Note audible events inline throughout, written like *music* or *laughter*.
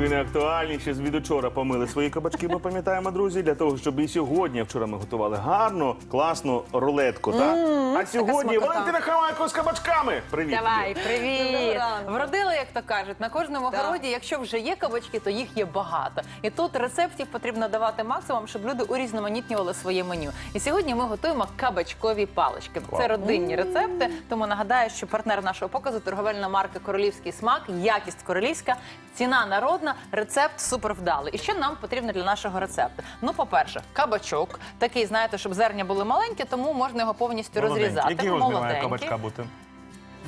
Друзі, не актуальні, ще з від учора помили свої кабачки, ми пам'ятаємо, друзі, для того, щоб і сьогодні, вчора ми готували гарну, класну рулетку, так? А сьогодні смакота. Валентина Хамайко з кабачками. Привіт. Давай, привіт! ранку. Вродили, як то кажуть, на кожному Так. городі, якщо вже є кабачки, то їх є багато. І тут рецептів потрібно давати максимум, щоб люди урізноманітнювали своє меню. І сьогодні ми готуємо кабачкові палички. Це родинні рецепти. Тому нагадаю, що партнер нашого показу торговельна марка Королівський смак, якість королівська, ціна народна, рецепт супер вдалий. І що нам потрібно для нашого рецепту? Ну, по-перше, кабачок такий, знаєте, щоб зерня були маленькі, тому можна його повністю розрізати. Який розмір має Молоденький. кабачка бути?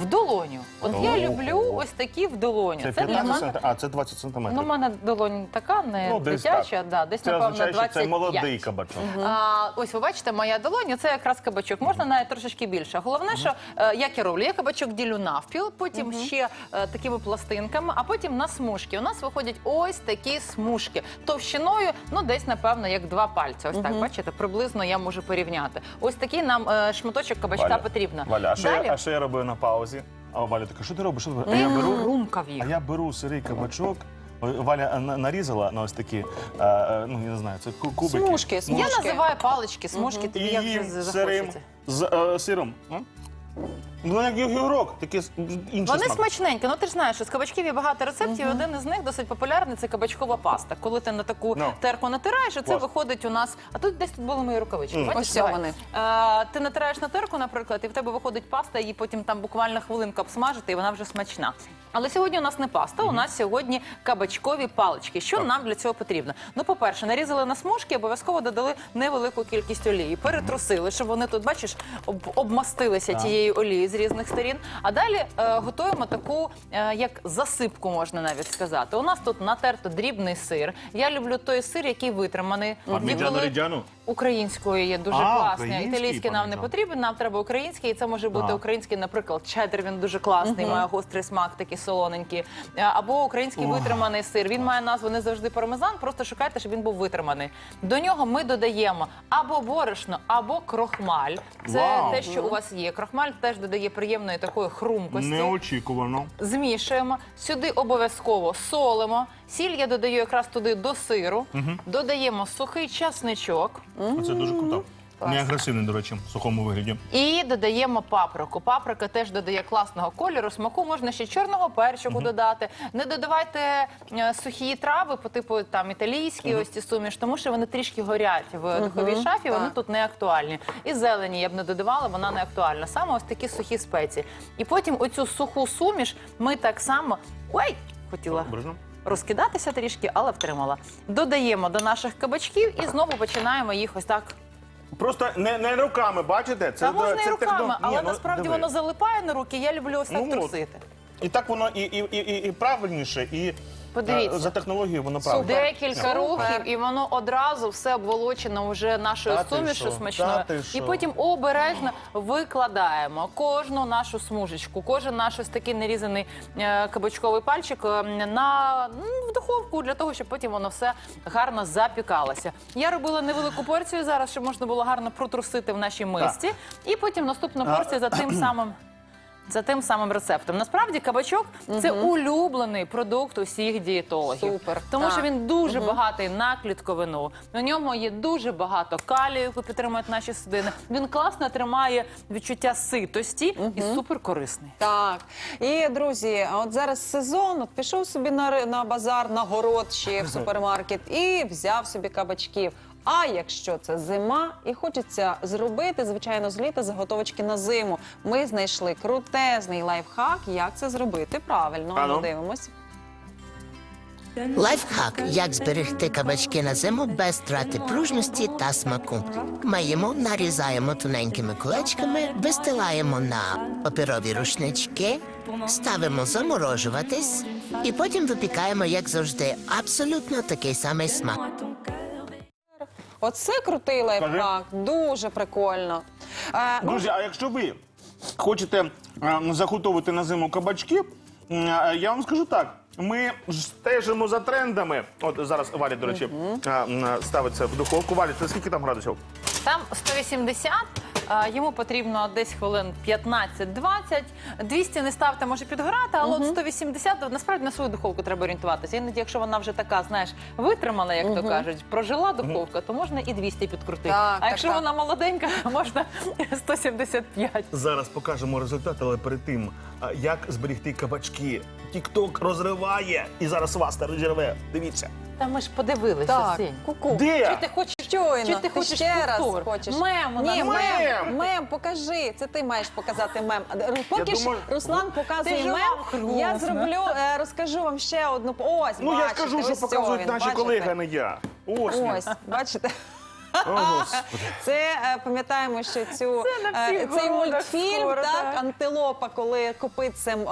В долоню. От я люблю ось такі в долоню. Це Це для 15 мене. сантиметрів. А, це 20 сантиметрів. Ну, в мене долонь така, не Ну, десь дитяча, так. да, десь, Це напевно, означає, 25. це молодий кабачок. А, ось ви бачите, моя долоня це якраз кабачок. Можна навіть трошечки більше. Головне, що е, як я роблю, я кабачок ділю навпіл, потім ще е, такими пластинками, а потім на смужки. У нас виходять ось такі смужки товщиною, ну десь напевно як два пальці. Ось так бачите, приблизно я можу порівняти. Ось такий нам е, шматочок кабачка Валя, потрібно. Валя, а що, я, а що я робив на паузі? А Валя така, що ти робиш? Що ти робиш? А я беру, а я беру сирий кабачок. Валя на- нарізала на ось такі, е, е, ну я не знаю, це ку- кубики. Смужки, Я смужки. називаю палички, смужки, І тобі як їм вже сирим, захочеться. з е, сиром. М? Ну, як гігурок, такий с- інший Вони смак. смачненькі. Ну ти ж знаєш, що з кабачків є багато рецептів. і Один із них досить популярний це кабачкова паста. Коли ти на таку Ну. терку натираєш, і це Клас. виходить у нас. А тут десь тут були мої рукавички. Мгм. Бачиш, Ось давай. вони. Е, ти натираєш на терку, наприклад, і в тебе виходить паста, її потім там буквально хвилинку обсмажити, і вона вже смачна. Але сьогодні у нас не паста, у нас сьогодні кабачкові палички. Що нам для цього потрібно? Ну, по-перше, нарізали на смужки, обов'язково додали невелику кількість олії, перетрусили, щоб вони тут, бачиш, об- обмастилися тією олією з різних сторін. А далі е, готуємо таку, е, як засипку, можна навіть сказати. У нас тут натерто дрібний сир. Я люблю той сир, який витриманий. Парміджано Діболи- ріджано? Українською є дуже А, класний. український Італійський нам не потрібен. Нам треба український, і це може бути А. український, наприклад, чеддер, Він дуже класний, має гострий смак, такий солоненький. Е, Або український витриманий сир. Він має назву не завжди пармезан. Просто шукайте, щоб він був витриманий. До нього ми додаємо або борошно, або крохмаль. Це Вау. те, що у вас є. Крохмаль теж додає приємної такої хрумкості. Неочікувано. Змішуємо. Сюди обов'язково солимо. Сіль я додаю якраз туди до сиру. Додаємо сухий часничок. Це дуже круто. Не агресивний, до речі, в сухому вигляді. І додаємо паприку. Паприка теж додає класного кольору, смаку. Можна ще чорного перчику додати. Не додавайте е, сухі трави по типу там італійські, ось ці суміш, тому що вони трішки горять в духовій шафі. Вони так. тут не актуальні. І зелені я б не додавала, вона не актуальна. Саме ось такі сухі спеції. І потім оцю суху суміш ми так само. Ой! Хотіла Обережно. розкидатися трішки, але втримала. Додаємо до наших кабачків і знову починаємо їх ось так Просто не, не руками, бачите? Це, Та можна це і руками, техно- але ну, насправді диви. воно залипає на руки. Я люблю ось так Ну, от. трусити. І так воно і, і, і, і, і правильніше, і Подивіться. за технологією воно правильно. Декілька рухів, і воно одразу все обволочено вже нашою Та ти сумішю що? смачною. Та ти що? І потім обережно викладаємо кожну нашу смужечку, кожен наш ось такий нарізаний е, кабачковий пальчик е, на м, в духовку для того, щоб потім воно все гарно запікалося. Я робила невелику порцію зараз, щоб можна було гарно протрусити в нашій мисці, і потім наступну порцію за тим самим. За тим самим рецептом. Насправді кабачок це улюблений продукт усіх дієтологів. Супер, Тому так. що він дуже багатий на клітковину. На ньому є дуже багато калію, яку підтримують наші судини. Він класно тримає відчуття ситості і супер корисний. Так. І, друзі, а от зараз сезон, от пішов собі на, ри- на базар, на город чи в *laughs* супермаркет і взяв собі кабачків. А якщо це зима і хочеться зробити, звичайно, з літа заготовочки на зиму, ми знайшли крутезний лайфхак, як це зробити правильно. А ну. Ну, дивимось. Лайфхак, як зберегти кабачки на зиму без втрати пружності та смаку. Маємо, нарізаємо тоненькими кулечками, вистилаємо на паперові рушнички, ставимо заморожуватись і потім випікаємо, як завжди, абсолютно такий самий смак. Оце крутий лайфхак, дуже прикольно. Е, ну, Друзі, а якщо ви хочете е, заготовити на зиму кабачки, е, я вам скажу так. Ми ж стежимо за трендами. От зараз Валя, до речі, е, м, ставиться в духовку. Валя, це скільки там градусів? Там 180, йому потрібно десь хвилин 15-20. 200 не ставте, може підгорати, але от 180, насправді на свою духовку треба орієнтуватися. Іноді, якщо вона вже така, знаєш, витримала, як то кажуть, прожила духовка, то можна і 200 підкрутити. Так, а так, якщо так. вона молоденька, *laughs* можна 175. Зараз покажемо результат, але перед тим, а, як зберегти кабачки. Тікток розриває і зараз вас та розірве. Дивіться. Та ми ж подивилися, так, Сінь. ку-ку. Де? Чи ти хочеш Щойно. Чи ти хочеш ще раз хочеш? Мем Ні, мем. мем. Мем, покажи. Це ти маєш показати мем. Поки ж думаю, Руслан показує Ти ж мем, я зроблю, е, розкажу вам ще одну. Ось, Ну я скажу, бачите, що ось показують він, наші бачите? колеги, а не я. Ось. він. Ось, бачите. *laughs* Це е, пам'ятаємо, що цю Це на всіх е, цей городах мультфільм, скоро, так, антилопа, коли копитцем е,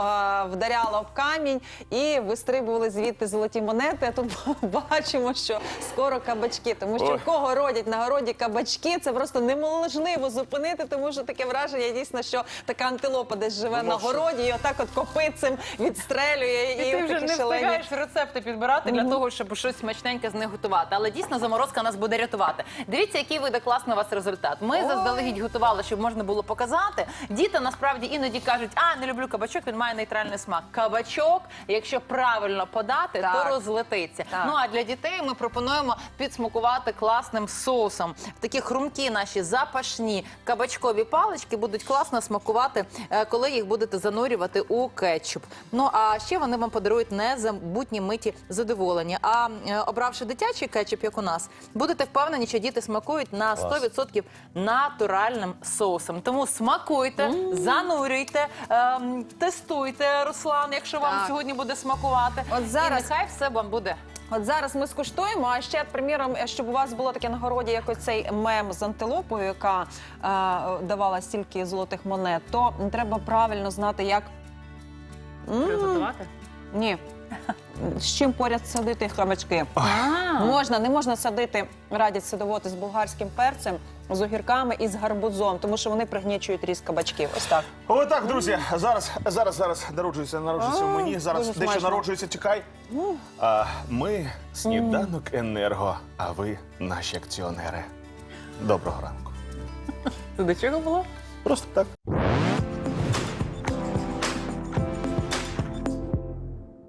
вдаряла об камінь і вистрибували звідти золоті монети. А тут *laughs* бачимо, що скоро кабачки, тому що Ой. в кого родять на городі кабачки, це просто неможливо зупинити, тому що таке враження дійсно, що така антилопа десь живе Ну, на городі і отак от копитцем відстрелює. І, ти вже такі не шалені. встигаєш рецепти підбирати для того, щоб щось смачненьке з них готувати. Але дійсно заморозка нас буде рятувати. Дивіться, який вийде класний у вас результат. Ми заздалегідь готували, щоб можна було показати. Діти насправді іноді кажуть, а не люблю кабачок, він має нейтральний смак. Кабачок, якщо правильно подати, Так. то розлетиться. Так. Ну а для дітей ми пропонуємо підсмакувати класним соусом. Такі хрумкі наші запашні кабачкові палички будуть класно смакувати, е, коли їх будете занурювати у кетчуп. Ну а ще вони вам подарують незабутні миті задоволення. А е, обравши дитячий кетчуп, як у нас, будете впевнені, що діти смакують на 100% натуральним соусом. Тому смакуйте, занурюйте, ем, тестуйте, Руслан, якщо вам Так. сьогодні буде смакувати. От зараз- І нехай все вам буде. От зараз ми скуштуємо. А ще, приміром, щоб у вас було таке на городі, як цей мем з антилопою, яка е, давала стільки золотих монет, то треба правильно знати, як М, Приготувати? ні. З чим поряд садити кабачки? Можна, не можна садити, радять садовоти з болгарським перцем, з огірками і з гарбузом, тому що вони пригнічують ріст кабачків. Ось так. Отак, друзі, зараз, зараз, зараз народжується, народжується в мені. Зараз дуже дещо смачно. народжується, чекай. А, ми сніданок енерго, а ви наші акціонери. Доброго ранку. Це до чого було? Просто так.